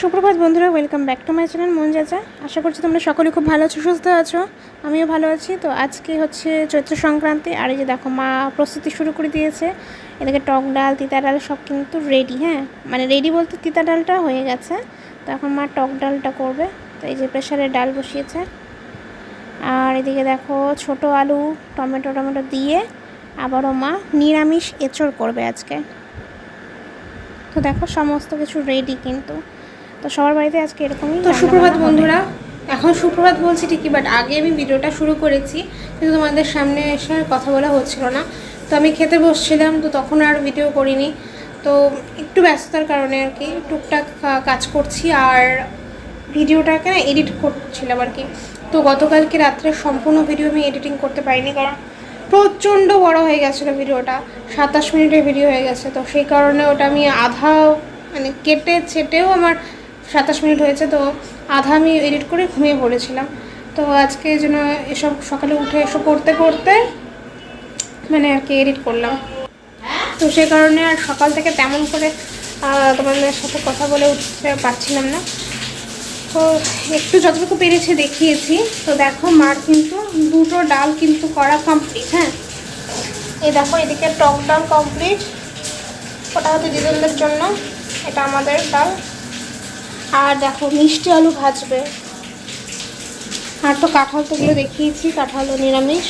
সুপ্রভাত বন্ধুরা welcome back to my channel মন চাচা। আশা করছি তোমরা সকলে খুব ভালো আছো, সুস্থ আছো। আমিও ভালো আছি। তো আজকে হচ্ছে চৈত্র সংক্রান্তি, আর এই যে দেখো, মা প্রস্তুতি শুরু করে দিয়েছে। এদিকে টক ডাল, তিতা ডাল সব কিন্তু রেডি হ্যাঁ? মানে রেডি বলতে তিতা ডালটা হয়ে গেছে। তো এখন মা টক ডালটা করবে। তো এই যে প্রেশারে ডাল বসিয়েছে। আর এদিকে দেখো, ছোট আলু, টমেটো টমেটো দিয়ে আবারও মা নিরামিষ এঁচড় করবে আজকে। তো দেখো, সমস্ত কিছু রেডি কিন্তু। তো সবার বাড়িতে আজকে এরকমই তো সুপ্রভাত বন্ধুরা এখন সুপ্রভাত বলছি ঠিকই বাট আগে আমি ভিডিওটা শুরু করেছি কিন্তু তোমাদের সামনে এসে আর কথা বলা হচ্ছিল না। তো আমি খেতে বসছিলাম তো তখন আর ভিডিও করিনি। তো একটু ব্যস্ততার কারণে আর কি টুকটাক কাজ করছি আর ভিডিওটাকে না এডিট করছিলাম আর কি। তো গতকালকে রাত্রে সম্পূর্ণ ভিডিও আমি এডিটিং করতে পারিনি কারণ প্রচণ্ড বড় হয়ে গেছিল ভিডিওটা সাতাশ মিনিটের ভিডিও হয়ে গেছে। তো সেই কারণে ওটা আমি আধা মানে কেটে ছেটেও আমার সাতাশ মিনিট হয়েছে, তো আধা আমি এডিট করে ঘুমিয়ে পড়েছিলাম। তো আজকে যেন এসব সকালে উঠে এসব করতে করতে মানে আর কি এডিট করলাম। তো সে কারণে আর সকাল থেকে তেমন করে তোমাদের সাথে কথা বলে উঠতে পারছিলাম না। তো একটু যতটুকু পেরেছি দেখিয়েছি। তো দেখো, মার কিন্তু দুটো ডাল কিন্তু করা কমপ্লিট হ্যাঁ? এই দেখো, এদিকে টক ডাল কমপ্লিট ওটা হচ্ছে দিদুনদের জন্য, এটা আমাদের ডাল। আর দেখো মিষ্টি আলু ভাজবে। আর তো কাঁঠাল তোগুলো দেখিয়েছি কাঁঠাল নিরামিষ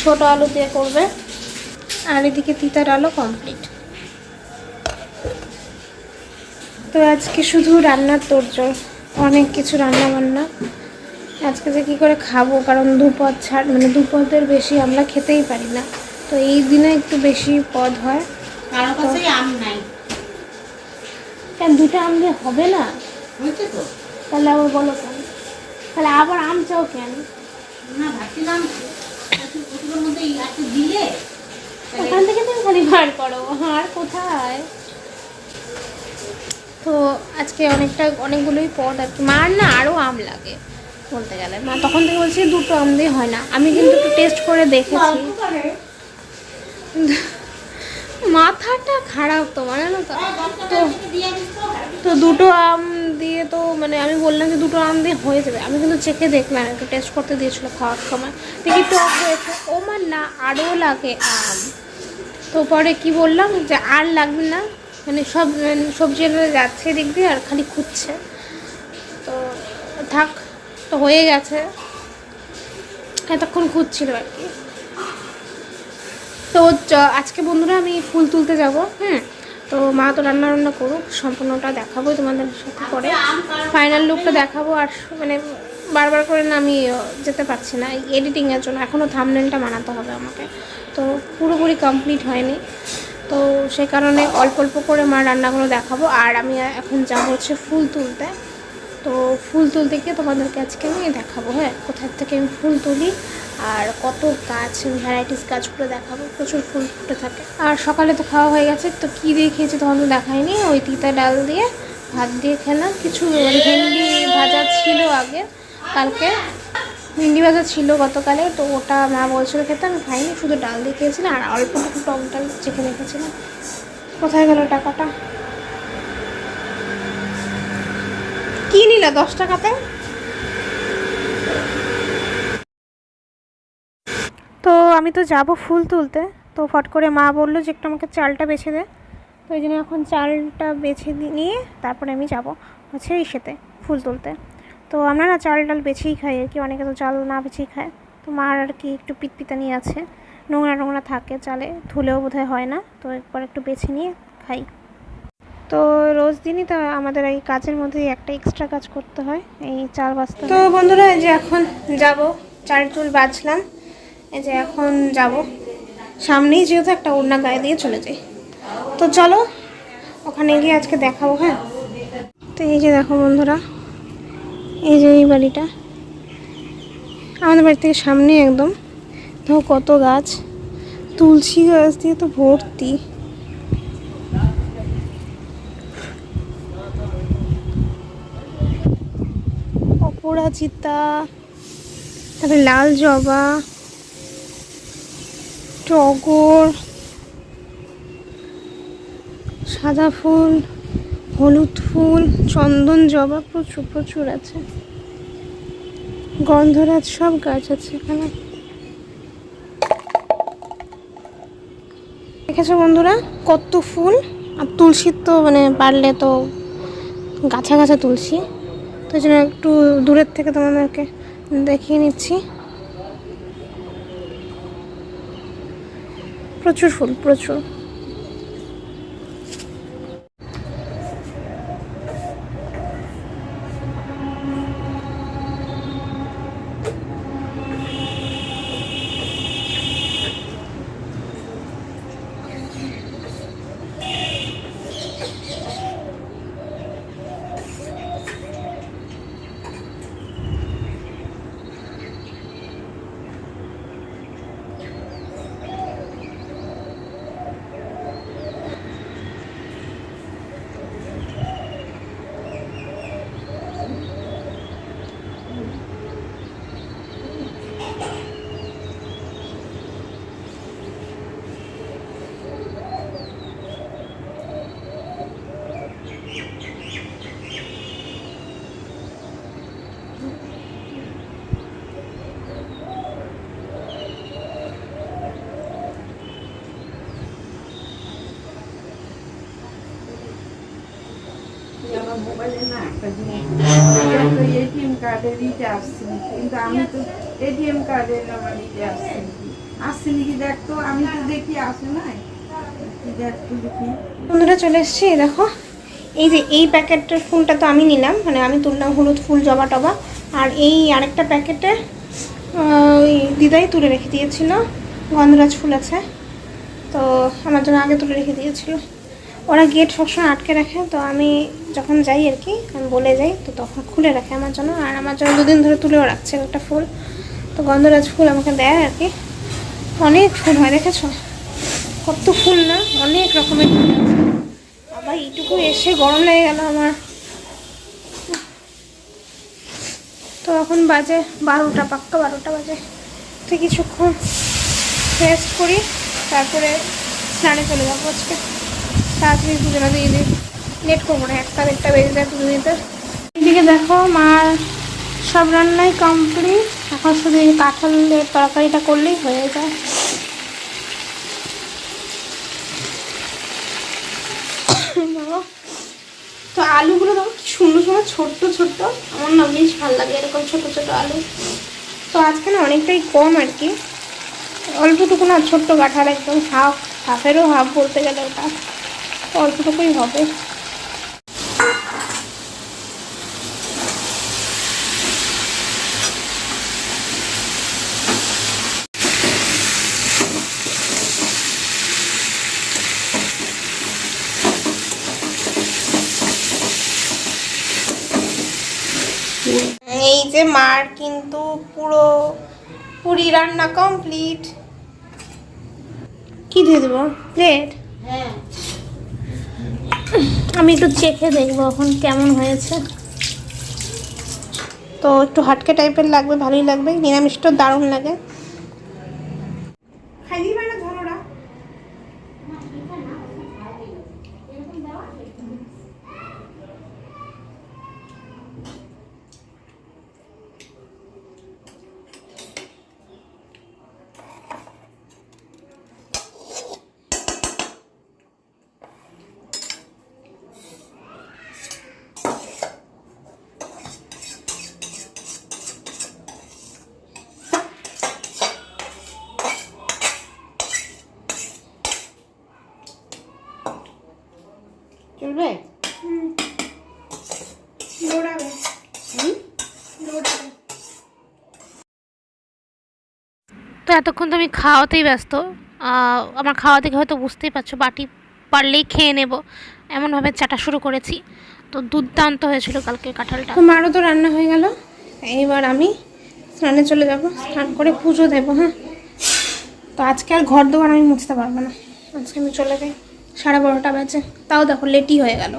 ছোট আলু দিয়ে করবে। আর এদিকে তিতার ডালও কমপ্লিট তো আজকে শুধু রান্নার তোরজোর অনেক কিছু রান্না বান্না আজকে যে কী করে খাব কারণ দুপদ ছাড় মানে দুপদের বেশি আমরা খেতেই পারি না। তো এই দিনে একটু বেশি পদ হয়। কারও কাছেই আম নাই। কেন দুটো আম দিয়ে হবে না? তো তাহলে আবার বলো কেন? তাহলে আবার আম চাও কেন? না ভাবছিলাম ওগুলোর মধ্যে একটু দিলে ওখান থেকে তুমি খালি বার করো আর কোথায়? তো আজকে অনেকটা অনেকগুলোই পদ আর কি। মার না আরও আম লাগে বলতে গেলে। মা তখন থেকে বলছি দুটো আম দিয়ে হয় না। আমি কিন্তু একটু টেস্ট করে দেখেছি। মাথাটা খারাপ তোমার জানো তো? তো তো দুটো আম দিয়ে তো মানে আমি বললাম যে দুটো আম দিয়ে হয়ে যাবে। আমি কিন্তু চেখে দেখলাম, একটু টেস্ট করতে দিয়েছিলো খাওয়ার সময়। দেখি টক হয়েছে। ও মার না আরও লাগে আম। তো পরে কি বললাম যে আর লাগবে না মানে সব মানে সবজি যাচ্ছে দিয়ে আর খালি খুঁজছে। তো থাক, তো হয়ে গেছে। এতক্ষণ খুঁজছিল আর কি। তো আজকে বন্ধুরা আমি ফুল তুলতে যাব, হুম? তো মা তো রান্না রান্না করুক, সম্পূর্ণটা দেখাবো তোমাদের সাথে পরে। ফাইনাল লুকটা দেখাবো আর মানে বারবার করে না আমি যেতে পারছি না। এডিটিংয়ের জন্য এখনও থামনেলটা বানাতে হবে আমাকে। তো পুরোপুরি কমপ্লিট হয়নি। তো সে কারণে অল্প অল্প করে মা রান্নাগুলো দেখাবো। আর আমি এখন যাব হচ্ছে ফুল তুলতে। তো ফুল তুলতে গিয়ে তোমাদেরকে আজকে আমি দেখাবো হ্যাঁ? কোথার থেকে আমি ফুল তুলি? আর কত গাছ ভ্যারাইটিস গাছগুলো দেখাবো, প্রচুর ফুল ফুটে থাকে। আর সকালে তো খাওয়া হয়ে গেছে, তো কী দিয়ে খেয়েছি তোমাদের দেখাইনি ওই তিতা ডাল দিয়ে ভাত দিয়ে খেলাম। কিছু ভেন্ডি ভাজা ছিল আগে, কালকে। ভেন্ডি ভাজা ছিল গতকালে, তো ওটা মা বলছিল খেতে, আমি খাইনি, শুধু ডাল দিয়ে খেয়েছিলাম, আর অল্প একটু টক ডাল চেখে রেখেছিলাম কোথায় গেল টাকাটা? কি নিলে দশ টাকাতে? তো আমি তো যাব ফুল তুলতে। তো ফট করে মা বলল যে একটু আমাকে চালটা বেছে দে। তো ওই জন্য এখন চালটা বেছে নিয়ে তারপরে আমি যাব হচ্ছে ইসেতে ফুল তুলতে। তো আমরা না চাল ডাল বেছেই খাই আর কি, অনেকে তো চাল না বেছেই খায়। তো মার আর কি একটু পিতপিতানি আছে, নোংরা নোংরা থাকে চালে, ধুলেও বোধহয় হয় না। তো একবার একটু বেছে নিয়ে খাই। তো রোজ দিনই তো আমাদের এই কাজের মধ্যে একটা এক্সট্রা কাজ করতে হয়, এই চাল বাজতে তো বন্ধুরা যে এখন যাব, চাল চুল বাজলাম এই যে এখন যাব। সামনেই যেহেতু একটা ওড়না গায়ে দিয়ে চলে যাই। তো চলো, ওখানে গিয়ে আজকে দেখাবো হ্যাঁ? তো এই যে দেখো বন্ধুরা, এই যে এই বাড়িটা। আমাদের বাড়ি থেকে সামনে একদম। দেখো কত গাছ। তুলসী গাছ দিয়ে তো ভর্তি। অপরাজিতা, তারপরে লাল জবা। টগর, সাদা ফুল, হলুদ ফুল, চন্দন জবা প্রচুর প্রচুর আছে। গন্ধরাজ সব গাছ আছে এখানে। দেখেছ বন্ধুরা? কত ফুল? আর তুলসীর তো মানে পারলে তো গাছা গাছা তুলসী। তো জন্য একটু দূরের থেকে তোমাদেরকে দেখিয়ে নিচ্ছি। প্রচুর ফুল প্রচুর। এটিএম কিন্তু আমি তো এটিএম আমি তো দেখি বন্ধুরা চলে এসছি দেখো। এই যে এই প্যাকেটের ফুলটা তো আমি নিলাম মানে আমি তুললাম হলুদ ফুল, জবা টবা। আর এই আরেকটা প্যাকেটে ওই দিদাই তুলে রেখে দিয়েছিল। গন্ধরাজ ফুল আছে। তো আমার জন্য আগে তুলে রেখে দিয়েছিল। ওরা গেট সবসময় আটকে রাখে, তো আমি যখন যাই আর কি, আমি বলে যাই, তো তখন খুলে রাখে আমার জন্য। আর আমার জন্য দুদিন ধরে তুলেও রাখছে একটা ফুল। তো গন্ধরাজ ফুল আমাকে দেয় আর কি। অনেক ফুল হয়, দেখেছ? কত ফুল না, অনেক রকমের ফুল আছে। আবার এইটুকু এসে গরম লেগে গেল আমার। তো এখন বাজে বারোটা, পাক্কা বারোটা বাজে। তো কিছুক্ষণ রেস্ট করি, তারপরে স্নানে চলে যাব আজকে। তাড়াতাড়ি পুজোটা দিয়ে দিই লেট করব না একটা দেড়টা বেজে যায় পুজো দিতে এদিকে দেখো মার সব রান্নাই কমপ্লিট এখন শুধু এই কাঁঠালের তরকারিটা করলেই হয়ে যায়। তো আলুগুলো দেখো কি সুন্দর সুন্দর ছোট্ট ছোট্ট। আমার না বেশ ভালো লাগে এরকম ছোট ছোট আলু। তো আজকে না অনেকটাই কম আর কি। অল্পটুকু না ছোট্ট কাঁঠাল একদম হাফ হাফেরও হাফ বলতে গেলে ওটা। অল্পটুকুই হবে। এই যে মার কিন্তু পুরো পুরি রান্না কমপ্লিট কি দিয়ে দেবো? প্লেট আমি একটু চেখে দেখব এখন কেমন হয়েছে। তো একটু হাটকে টাইপের লাগবে, ভালোই লাগবে। নিরামিষটা দারুণ লাগে খাই দিবে না ধরোরা চলবে দৌড়াবে হুম দৌড়াবে তো এতক্ষণ তো আমি খাওয়াতেই ব্যস্ত। আমার খাওয়া দেখে হয়তো বুঝতেই পারছ, বাটি পারলেই খেয়ে নেব। এমনভাবে চাটা শুরু করেছি। তো দুর্দান্ত হয়েছিল কালকে কাঁঠালটা। মারও তো রান্না হয়ে গেল। এইবার আমি স্নানে চলে যাব, স্নান করে পুজো দেবো হ্যাঁ। তো আজকে আর ঘর দোয়ার আমি মুছতে পারব না। আজকে আমি চলে যাই, সাড়ে বারোটা বাজে। তাও দেখো লেটই হয়ে গেল।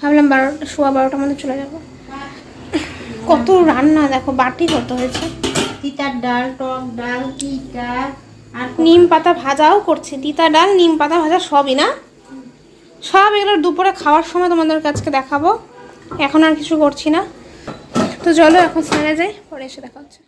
ভাবলাম বারোটা, সোয়া বারোটার মধ্যে চলে যাব। কত রান্না, দেখো বাটি কত হয়েছে। তিতার ডাল, টক ডাল, তিতা আর নিম পাতা ভাজাও করছে। তিতা ডাল, নিম পাতা ভাজা সবই না? সব এগুলো দুপুরে খাওয়ার সময় তোমাদের কাছকে দেখাবো। এখন আর কিছু করছি না। তো চলো, এখন স্নানে যাই, পরে এসে দেখা হচ্ছে।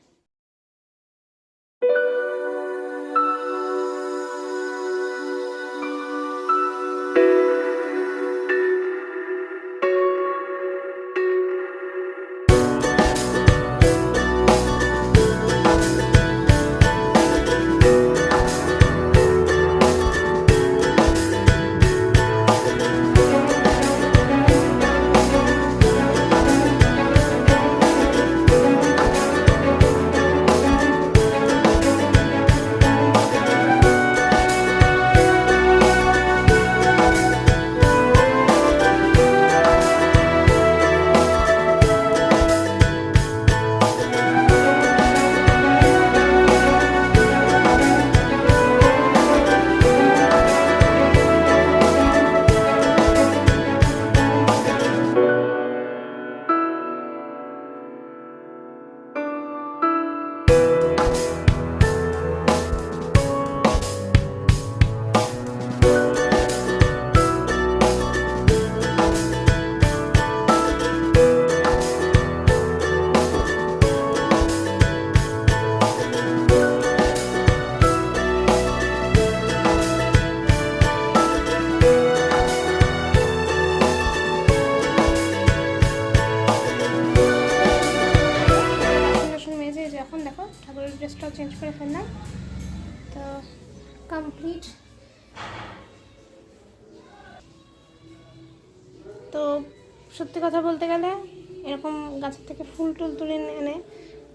গাছের থেকে ফুল টুল তুলে এনে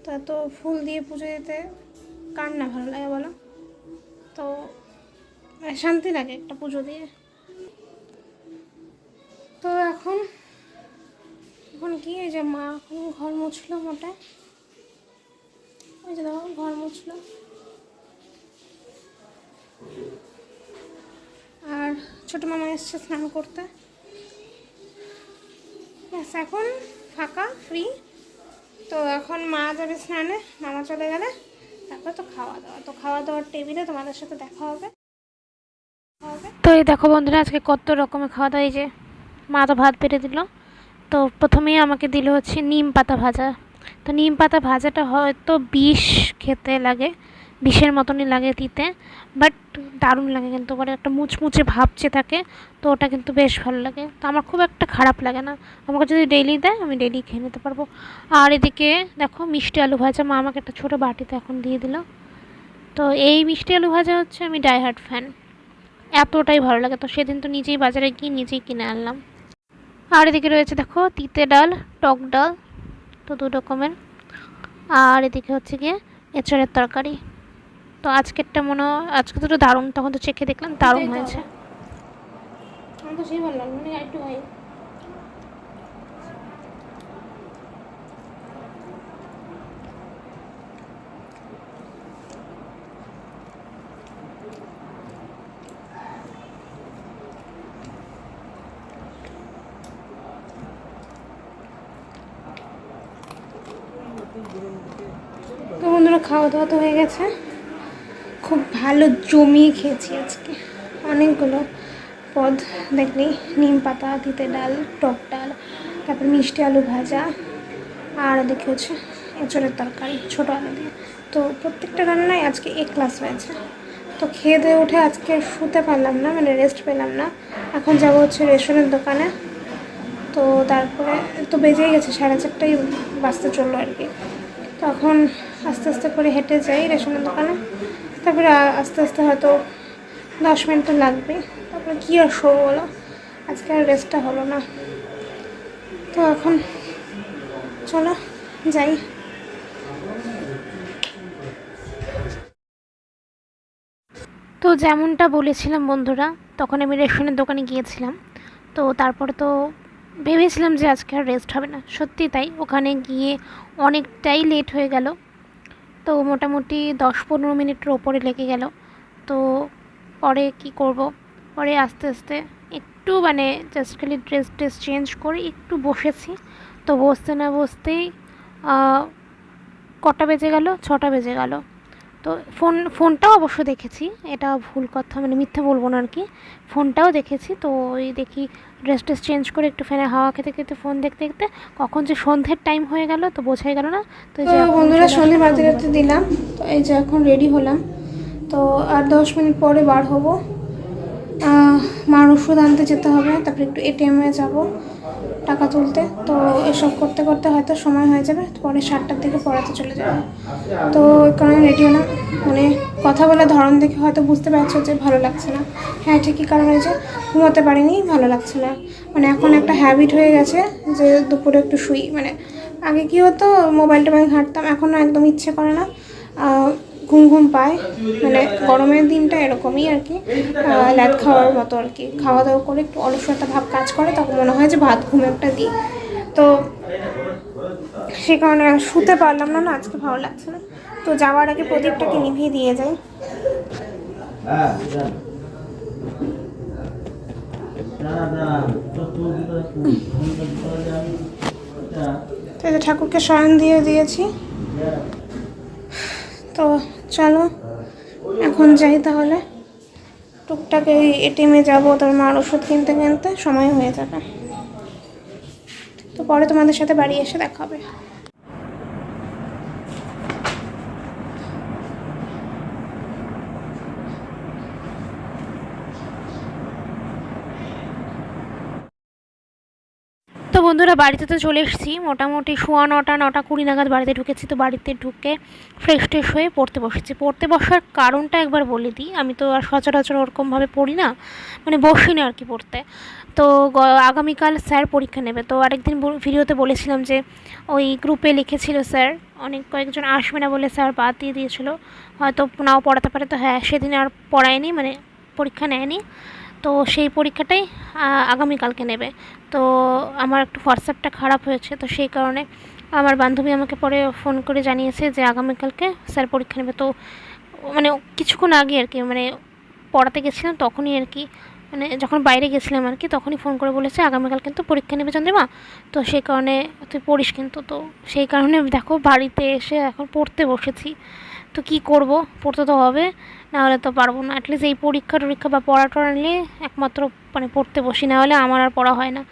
তা তো ফুল দিয়ে পুজো দিতে কার না ভালো লাগে বলো? তো শান্তি লাগে একটা পুজো দিয়ে। তো এখন এখন কি এই যে মা এখন ঘর মুছলো মোটে? ওই যে দেখো, ঘর মুছলো। আর ছোট মামা এসছে স্নান করতে। ব্যাস, এখন ফাঁকা ফ্রি তো এখন মা যাবে স্নানে, মামা চলে গেলে। তারপর তো খাওয়া দাওয়া। তো খাওয়া দাওয়ার টেবিলে তোমাদের সাথে দেখা হবে। তো এই দেখো বন্ধুরা, আজকে কত রকমের খাওয়া দাওয়া যে মা তো ভাত পেটে দিল। তো প্রথমেই আমাকে দিল হচ্ছে নিম পাতা ভাজা। তো নিম পাতা ভাজাটা হয়তো বিষ খেতে লাগে। বিষের মতনই লাগে দিতে বাট দারুণ লাগে কিন্তু মানে একটা মুচমুচে ভাবছে থাকে, তো ওটা কিন্তু বেশ ভালো লাগে। তো আমার খুব একটা খারাপ লাগে না। আমাকে যদি ডেইলি দেয়, আমি ডেইলি খেয়ে নিতে পারব। আর এদিকে দেখো, মিষ্টি আলু ভাজা, মা আমাকে একটা ছোটো বাটিতে এখন দিয়ে দিল। তো এই মিষ্টি আলু ভাজা হচ্ছে, আমি ডাইহার্ট ফ্যান এতটাই ভালো লাগে। তো সেদিন তো নিজেই বাজারে গিয়ে নিজেই কিনে আনলাম। আর এদিকে রয়েছে দেখো, তিতে ডাল, টক ডাল, তো দু রকমের। আর এদিকে হচ্ছে গিয়ে এঁচড়ের তরকারি। তো আজকেরটা মনে হয় আজকে তো দারুণ তখন তো চেখে দেখলাম দারুণ হয়েছে। তো সেই লাগল মানে একটু খাই তো বন্ধুরা খাওয়া দাওয়া তো হয়ে গেছে। খুব ভালো জমিয়ে খেয়েছি আজকে। অনেকগুলো পদ দেখলি নিম পাতা, তিতে ডাল, টক ডাল, তারপর মিষ্টি আলু ভাজা, আর দেখে হচ্ছে এঁচড়ের তরকারি, ছোটো আলু দিয়ে। তো প্রত্যেকটা রান্নায় আজকে এ ক্লাস হয়েছে। তো খেয়ে দিয়ে উঠে আজকে শুতে পারলাম না মানে রেস্ট পেলাম না। এখন যাব হচ্ছে রেশনের দোকানে। তো তারপরে তো বেজেই গেছে, সাড়ে চারটাই বাঁচতে চলল আর কি। তখন আস্তে আস্তে করে হেঁটে যাই রেশনের দোকানে। তারপরে আস্তে আস্তে হয়তো দশ মিনিট তো লাগবে তারপরে কী আর শো বলো? আজকে আর রেস্টটা হলো না। তো এখন চলো, যাই। তো যেমনটা বলেছিলাম বন্ধুরা, তখন আমি রেশনের দোকানে গিয়েছিলাম। তো তারপরে তো ভেবেছিলাম যে আজকে আর রেস্ট হবে না। সত্যি তাই, ওখানে গিয়ে অনেকটাই লেট হয়ে গেল। তো মোটামুটি দশ পনেরো মিনিটের ওপরে লেগে গেল। তো পরে কি করব? পরে আস্তে আস্তে একটু মানে জাস্ট খালি ড্রেস ট্রেস চেঞ্জ করে একটু বসেছি। তো বসতে না বসতেই কটা বেজে গেল? ছটা বেজে গেল। তো ফোন ফোনটাও অবশ্য দেখেছি। এটা ভুল কথা মানে মিথ্যে বলব না আর কি ফোনটাও দেখেছি তো ওই দেখি ড্রেস ট্রেস চেঞ্জ করে একটু ফ্যানে হাওয়া খেতে খেতে ফোন দেখতে দেখতে কখন যে সন্ধ্যের টাইম হয়ে গেল তো বোঝাই গেল না। তো এই যে বন্ধুরা সন্ধে বাড়তে বাড়তে দিলাম তো এই যে এখন রেডি হলাম। তো আর দশ মিনিট পরে বার হব। মার ওষুধ আনতে যেতে হবে তারপরে একটু এটিএমে যাব। টাকা তুলতে। তো এসব করতে করতে হয়তো সময় হয়ে যাবে, পরে সাতটার দিকে পড়াতে চলে যাবে। তো কারণে রেডি হলাম মানে কথা বলার ধরন দেখে হয়তো বুঝতে পারছ যে ভালো লাগছে না। হ্যাঁ ঠিকই কারণ হয়েছে ঘুমোতে পারিনি, ভালো লাগছে না। মানে এখন একটা হ্যাবিট হয়ে গেছে যে দুপুরে একটু শুই। মানে আগে কি হতো মোবাইল টোবাইল ঘাঁটতাম, এখন একদম ইচ্ছে করে না। ঘুম ঘুম পায়। মানে গরমের দিনটা এরকমই আর কি। ল্যাদ খাওয়ার মতো আর কি। খাওয়া দাওয়া করে একটু অলসতা ভাব কাজ করে, তখন মনে হয় যে ভাত ঘুম একটা দিই। তো সে কারণে শুতে পারলাম না না, আজকে ভালো লাগছে না। তো যাওয়ার আগে প্রদীপটাকে নিভিয়ে দিয়ে যাই। ঠাকুরকে শয়ন দিয়ে দিয়েছি। তো চলো, এখন যাই তাহলে। টুকটাক এই এটিএমে যাব, তোর মার ওষুধ কিনতে কিনতে, সময় হয়ে যাবে। তো পরে তোমাদের সাথে বাড়ি এসে দেখা হবে। বন্ধুরা, বাড়িতে তো চলে এসেছি। মোটামুটি সোয়া নটা নটা কুড়ি নাগাদ বাড়িতে ঢুকেছি, তো বাড়িতে ঢুকে ফ্রেশ ট্রেশ হয়ে পড়তে বসেছি। পড়তে বসার কারণটা একবার বলে দিই, আমি তো আর সচরাচর ওরকমভাবে পড়ি না মানে বসি না আর কি পড়তে। তো আগামীকাল স্যার পরীক্ষা নেবে। তো আরেকদিন ভিডিওতে বলেছিলাম যে ওই গ্রুপে লিখেছিল স্যার, অনেক কয়েকজন আসবে না বলে স্যার বাদ দিয়ে দিয়েছিল। হয়তো নাও পড়াতে পারে, তো হ্যাঁ সেদিন আর পড়ায়নি মানে পরীক্ষা নেয়নি। তো সেই পরীক্ষাটাই আগামীকালকে নেবে। তো আমার একটু হোয়াটসঅ্যাপটা খারাপ হয়েছে, তো সেই কারণে আমার বান্ধবী আমাকে পরে ফোন করে জানিয়েছে যে আগামীকালকে স্যার পরীক্ষা নেবে। তো মানে কিছুক্ষণ আগে আর কি মানে পড়াতে গেছিলাম তখনই আর কি মানে যখন বাইরে গেছিলাম আর কি, তখনই ফোন করে বলেছে আগামীকাল কিন্তু পরীক্ষা নেবে চন্দ্রিমা। তো সেই কারণে তুই পড়িস কিন্তু, তো সেই কারণে দেখো বাড়িতে এসে এখন পড়তে বসেছি। তো কি করব? পড়তে তো হবে। না হলে তো পারব না। অ্যাটলিস্ট এই পরীক্ষা টরীক্ষা বা পড়া টড়া নিলে একমাত্র মানে পড়তে বসি। না হলে আমার আর পড়া হয় না।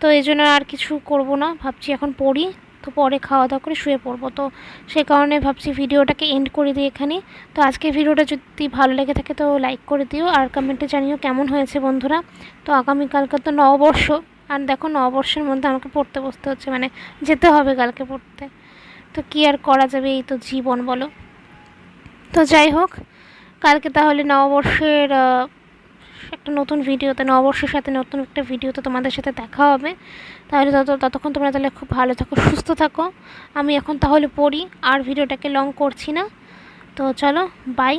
তো এই জন্য আর কিছু করব না। ভাবছি এখন পড়ি। তো পরে খাওয়া দাওয়া করে শুয়ে পড়ব। তো সেই কারণে ভাবছি ভিডিওটাকে এন্ড করে দিই এখানে। তো আজকে ভিডিওটা যদি ভালো লেগে থাকে তো লাইক করে দিও। আর কমেন্টে জানিও কেমন হয়েছে বন্ধুরা। তো আগামীকালকে তো নববর্ষ। আর দেখো নববর্ষের মধ্যে আমাকে পড়তে বসতে হচ্ছে। মানে যেতে হবে কালকে পড়তে। তো কী আর করা যাবে? এই তো জীবন বলো। তো যাই হোক, কালকে তাহলে নববর্ষের একটা নতুন ভিডিওতে, নববর্ষের সাথে নতুন একটা ভিডিওতে তোমাদের সাথে দেখা হবে। তাহলে তত, ততক্ষণ তোমরা তাহলে খুব ভালো থাকো, সুস্থ থাকো। আমি এখন তাহলে পড়ি, আর ভিডিওটাকে লং করছি না। তো চলো বাই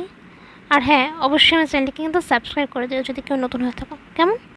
আর হ্যাঁ অবশ্যই আমার চ্যানেলটিকে কিন্তু সাবস্ক্রাইব করে দিও, যদি কেউ নতুন হয়ে থাকো। কেমন?